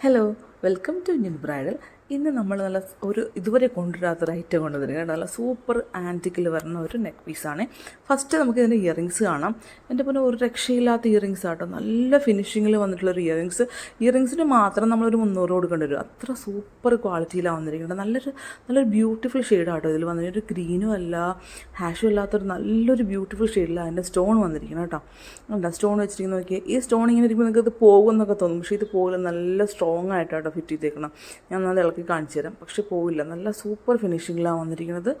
Hello. Welcome to Indian bridal ഇന്ന് നമ്മൾ നല്ല ഒരു ഇതുവരെ കൊണ്ടുവരാത്തൊരു ഐറ്റം കൊണ്ടുവരിക നല്ല സൂപ്പർ ആന്റിക്കിൽ വരുന്ന ഒരു നെക്ക് പീസാണ് ഫസ്റ്റ് നമുക്ക് ഇതിന്റെ ഇയറിങ്സ് കാണാം. എന്റെ പിന്നെ ഒരു രക്ഷയില്ലാത്ത ഇയറിങ്സ് ആട്ടോ. നല്ല ഫിനിഷിങ്ങിൽ വന്നിട്ടുള്ള ഒരു ഇയറിങ്സ് ഇയറിങ്സിന് മാത്രം നമ്മളൊരു മുന്നൂറ് കൊടുക്കേണ്ടി വരും. അത്ര സൂപ്പർ ക്വാളിറ്റിയിലാണ് വന്നിരിക്കുന്നത്. നല്ലൊരു നല്ലൊരു ബ്യൂട്ടിഫുൾ ഷെയ്ഡാട്ടോ ഇതിൽ വന്നിട്ട് ഒരു ഗ്രീനും അല്ല ഹാഷും അല്ലാത്തൊരു നല്ലൊരു ബ്യൂട്ടിഫുൾ ഷെയ്ഡിലാണ് അതിന്റെ സ്റ്റോൺ വന്നിരിക്കുന്നത് കേട്ടോ. ഉണ്ടോ സ്റ്റോൺ വെച്ചിരിക്കുന്ന നോക്കിയാൽ ഈ സ്റ്റോൺ ഇങ്ങനെ ഇരിക്കുമ്പോൾ നിങ്ങൾക്ക് ഇത് പോകുമെന്നൊക്കെ തോന്നും. പക്ഷേ ഇത് പോകില്ല നല്ല സ്ട്രോങ് ആയിട്ടാട്ടോ ഫിറ്റ് ചെയ്തേക്കണം. ഞാൻ നല്ല ഇളക്കി കാണിച്ചു തരാം. പക്ഷെ പോവില്ല. നല്ല സൂപ്പർ ഫിനിഷിങ്ങിലാണ് വന്നിരിക്കുന്നത്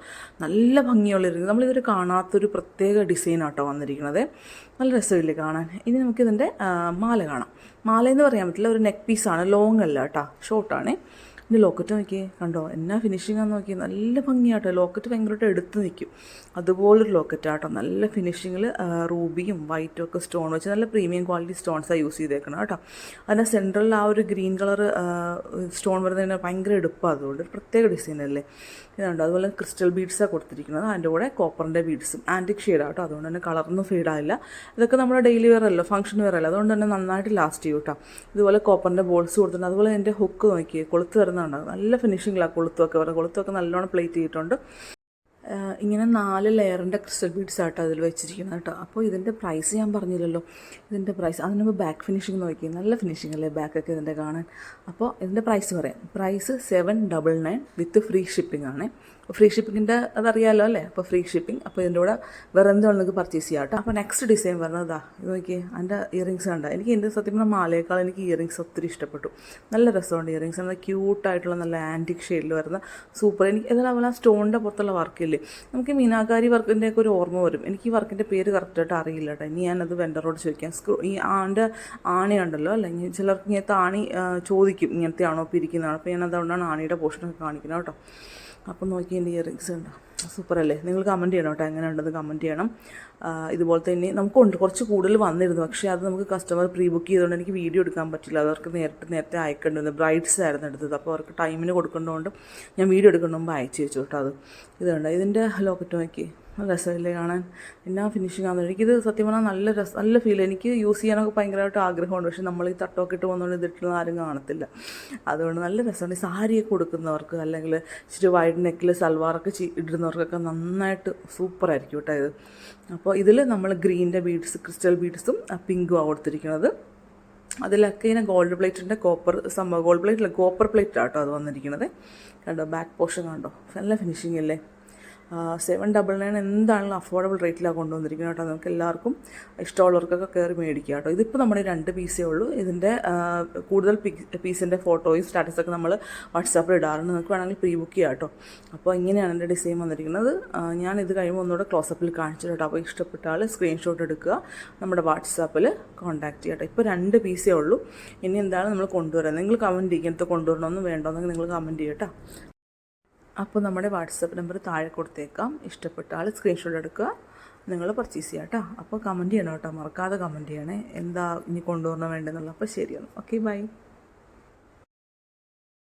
നല്ല ഭംഗിയുള്ള ഇരിക്കുന്നത് നമ്മളിതൊരു കാണാത്തൊരു പ്രത്യേക ഡിസൈനാട്ടോ വന്നിരിക്കുന്നത് നല്ല രസമില്ലേ കാണാൻ. ഇനി നമുക്കിതിന്റെ മാല കാണാം. മാല എന്ന് പറയാൻ പറ്റില്ല. ഒരു നെക്ക് പീസാണ്. ലോങ് അല്ല കേട്ടോ. ഷോർട്ടാണ്. ഇതിന്റെ ലോക്കറ്റ് നോക്കിയേ. കണ്ടോ? എന്നാ ഫിനിഷിംഗ് ആണെന്ന് നോക്കിയേ. നല്ല ഭംഗിയാട്ടോ. ലോക്കറ്റ് ഭയങ്കരമായിട്ട് എടുത്ത് നിൽക്കും. അതുപോലൊരു ലോക്കറ്റ് ആട്ടോ നല്ല ഫിനിഷിങ്ങിൽ റൂബിയും വൈറ്റും ഒക്കെ സ്റ്റോൺ വെച്ച് നല്ല പ്രീമിയം ക്വാളിറ്റി സ്റ്റോൺസാണ് യൂസ് ചെയ്തേക്കണം കേട്ടോ. അതിന്റെ സെൻട്രലിൽ ആ ഒരു ഗ്രീൻ കളർ സ്റ്റോൺ വരുന്നതിന് ഭയങ്കര എടുപ്പാണ് അതുകൊണ്ട്. ഒരു പ്രത്യേക ഡിസൈൻ അല്ലേ? ഇതുണ്ട്. അതുപോലെ ക്രിസ്റ്റൽ ബീഡ്സാണ് കൊടുത്തിരിക്കുന്നത്. അതിന്റെ കൂടെ കോപ്പറിന്റെ ബീഡ്സും ആന്റിക് ഷെയ്ഡാണ് കേട്ടോ. അതുകൊണ്ട് തന്നെ കളറൊന്നും ഫെയ്ഡായില്ല ഇതൊക്കെ നമ്മുടെ ഡെയിലി വെയർ അല്ലോ? ഫംഗ്ഷൻ വെയർ അല്ല? അതുകൊണ്ട് തന്നെ നന്നായിട്ട് ലാസ്റ്റ് ചെയ്യും കേട്ടോ. ഇതുപോലെ കോപ്പറിന്റെ ബോൾസ് കൊടുത്തിട്ടുണ്ട്. അതുപോലെ എന്റെ ഹുക്ക് നോക്കി കൊളുത്ത് വരുന്നുണ്ട് നല്ല ഫിനിഷിങ്ങിലാണ് കൊളുത്തൊക്കെ വരെ. കൊളുത്തൊക്കെ നല്ലോണം പ്ലേറ്റ് ചെയ്തിട്ടുണ്ട്. ഇങ്ങനെ നാല് ലെയറിന്റെ ക്രിസ്റ്റൽ ബീഡ്സ് ആട്ടോ അതിൽ വെച്ചിരിക്കുന്നത് കേട്ടോ. അപ്പോൾ ഇതിന്റെ പ്രൈസ് ഞാൻ പറഞ്ഞില്ലല്ലോ. ഇതിന്റെ പ്രൈസ് അതിന് മുമ്പ് ബാക്ക് ഫിനിഷിംഗ് നോക്കി. നല്ല ഫിനിഷിംഗ് അല്ലേ ബാക്കൊക്കെ ഇതിന്റെ കാണാൻ. അപ്പോൾ ഇതിന്റെ പ്രൈസ് പറയാം. Price seven double nine with free shipping ആണ്. ഫ്രീ ഷിപ്പിങ്ങിന്റെ അതറിയാമല്ലോ അല്ലേ? അപ്പോൾ ഫ്രീ ഷിപ്പിംഗ് അപ്പോൾ ഇതിന്റെ കൂടെ വേറെ എന്താണ് നിങ്ങൾക്ക് പർച്ചേസ് ചെയ്യാം കേട്ടോ അപ്പോൾ നെക്സ്റ്റ് ഡിസൈൻ പറഞ്ഞതാ ഇതാ നോക്കിയേ എന്റെ ഇയറിങ്സ് കണ്ട. എനിക്ക് എന്റെ സത്യം പറഞ്ഞാൽ മാലയേക്കാൾ എനിക്ക് ഇയറിങ്സ് ഒത്തിരി ഇഷ്ടപ്പെട്ടു. നല്ല രസമുണ്ട് ഇയറിങ്സ് നല്ല ക്യൂട്ടായിട്ടുള്ള നല്ല ആന്റിക് ഷെയ്ഡിൽ വരുന്ന സൂപ്പർ എനിക്ക് അതേപോലെ ആ സ്റ്റോണിന്റെ പുറത്തുള്ള വർക്കില്ലേ നമുക്ക് മീനാകാരി വർക്കിന്റെ ഒക്കെ ഒരു ഓർമ്മ വരും. എനിക്ക് ഈ വർക്കിന്റെ പേര് കറക്റ്റായിട്ട് അറിയില്ല കേട്ടോ ഇനി ഞാനത് വെണ്ടറോട് ചോദിക്കാം. സ്ക്രൂ ഈ ആന്റെ ആണി ഉണ്ടല്ലോ അല്ലെങ്കിൽ ചിലർക്ക് ഇങ്ങനത്തെ ആണി ചോദിക്കും ഇങ്ങനത്തെ ആണോ പിരിക്കുന്നതാണോ അപ്പോൾ ഞാൻ അതുകൊണ്ടാണ് ആണിയുടെ പോർഷനൊക്കെ കാണിക്കുന്നത് കേട്ടോ അപ്പം നോക്കി എന്റെ ഇയറിങ്സ് ഉണ്ടോ. സൂപ്പർ അല്ലേ നിങ്ങൾ കമന്റ് ചെയ്യണം കേട്ടോ. എങ്ങനെ ഉണ്ടെന്ന് കമന്റ് ചെയ്യണം. ഇതുപോലെ തന്നെ നമുക്കുണ്ട് കുറച്ച് കൂടുതൽ വന്നിരുന്നു. പക്ഷേ അത് നമുക്ക് കസ്റ്റമർ പ്രീ ബുക്ക് ചെയ്തുകൊണ്ട് എനിക്ക് വീഡിയോ എടുക്കാൻ പറ്റില്ല. അവർക്ക് നേരിട്ട് നേരത്തെ അയക്കേണ്ടിരുന്നു ബ്രൈഡ്സ് ആയിരുന്നു എടുത്തത്. അപ്പോൾ അവർക്ക് ടൈമിന് കൊടുക്കേണ്ടതുകൊണ്ട് ഞാൻ വീഡിയോ എടുക്കേണ്ട മുമ്പ് അയച്ചു വെച്ചു കേട്ടോ അത്. ഇതുണ്ട് ഇതിന്റെ ലോക്കറ്റ് നോക്കി രസമില്ലേ കാണാൻ. എന്നാ ഫിനിഷിംഗ് ആണെന്ന് എനിക്കിത് സത്യം പറഞ്ഞാൽ നല്ല രസം നല്ല ഫീൽ എനിക്ക് യൂസ് ചെയ്യാനൊക്കെ ഭയങ്കരമായിട്ട് ആഗ്രഹമുണ്ട്. പക്ഷെ നമ്മൾ ഈ തട്ടമൊക്കെ ഇട്ട് പോകുന്നതുകൊണ്ട് ഇതിട്ടുള്ള ആരും കാണത്തില്ല. അതുകൊണ്ട് നല്ല രസമുണ്ട്. ഈ സാരിയൊക്കെ കൊടുക്കുന്നവർക്ക് അല്ലെങ്കിൽ ഇച്ചിരി വൈഡ് നെക്കിൽ സൽവാറൊക്കെ ഇടുന്നവർക്കൊക്കെ നന്നായിട്ട് സൂപ്പറായിരിക്കും കേട്ടോ ഇത്. അപ്പോൾ ഇതിൽ നമ്മൾ ഗ്രീന്റെ ബീഡ്സ് ക്രിസ്റ്റൽ ബീഡ്സും പിങ്കും ആ കൊടുത്തിരിക്കുന്നത് അതിലൊക്കെ ഇങ്ങനെ ഗോൾഡ് പ്ലേറ്റിന്റെ കോപ്പർ സംഭവം ഗോൾഡ് പ്ലേറ്റില്ല കോപ്പർ പ്ലേറ്റ് ആട്ടോ അത് വന്നിരിക്കുന്നത് കണ്ടോ ബാക്ക് പോർഷൻ കണ്ടോ? നല്ല ഫിനിഷിംഗ് അല്ലേ? സെവൻ ഡബിൾ നയൻ എന്താണെങ്കിലും അഫോർഡബിൾ റേറ്റിലാണ് കൊണ്ടുവന്നിരിക്കുന്നത് കേട്ടോ. നമുക്ക് എല്ലാവർക്കും ഇഷ്ടമുള്ളവർക്കൊക്കെ കയറി മേടിക്കുക കേട്ടോ. ഇതിപ്പോൾ നമ്മുടെ രണ്ട് പീസേ ഉള്ളൂ. ഇതിന്റെ കൂടുതൽ പീസിന്റെ ഫോട്ടോയും സ്റ്റാറ്റസൊക്കെ നമ്മൾ വാട്സാപ്പിൽ ഇടാറുണ്ട്. നിങ്ങൾക്ക് വേണമെങ്കിൽ പ്രീ ബുക്ക് ചെയ്യാം കേട്ടോ. അപ്പോൾ ഇങ്ങനെയാണ് എന്റെ ഡിസൈൻ വന്നിരിക്കുന്നത്. ഞാൻ ഇത് കഴിയുമ്പോൾ ഒന്നുകൂടെ ക്ലോസപ്പിൽ കാണിച്ചു കേട്ടോ. അപ്പോൾ ഇഷ്ടപ്പെട്ട ആൾ സ്ക്രീൻഷോട്ട് എടുക്കുക. നമ്മുടെ വാട്സാപ്പിൽ കോൺടാക്ട് ചെയ്യാം കേട്ടോ. ഇപ്പോൾ രണ്ട് പീസേ ഉള്ളൂ. ഇനി എന്താണ് നമ്മൾ കൊണ്ടുവരുന്നത്? നിങ്ങൾ കമന്റ് ഇങ്ങനത്തെ കൊണ്ടുവരണമെന്ന് വേണ്ടോന്നെങ്കിൽ നിങ്ങൾ കമന്റ് ചെയ്യട്ടോ അപ്പോൾ നമ്മുടെ വാട്സപ്പ് നമ്പർ താഴെ കൊടുത്തേക്കാം. ഇഷ്ടപ്പെട്ട ആൾ സ്ക്രീൻഷോട്ട് എടുക്കുക. നിങ്ങൾ പർച്ചേസ് ചെയ്യാം കേട്ടോ അപ്പോൾ കമന്റ് ചെയ്യണം കേട്ടോ മറക്കാതെ കമന്റ് ചെയ്യണേ. എന്താ ഇനി കൊണ്ടുവരണം വേണ്ടെന്നുള്ളത് അപ്പോൾ ശരിയാണ് ഓക്കെ ബൈ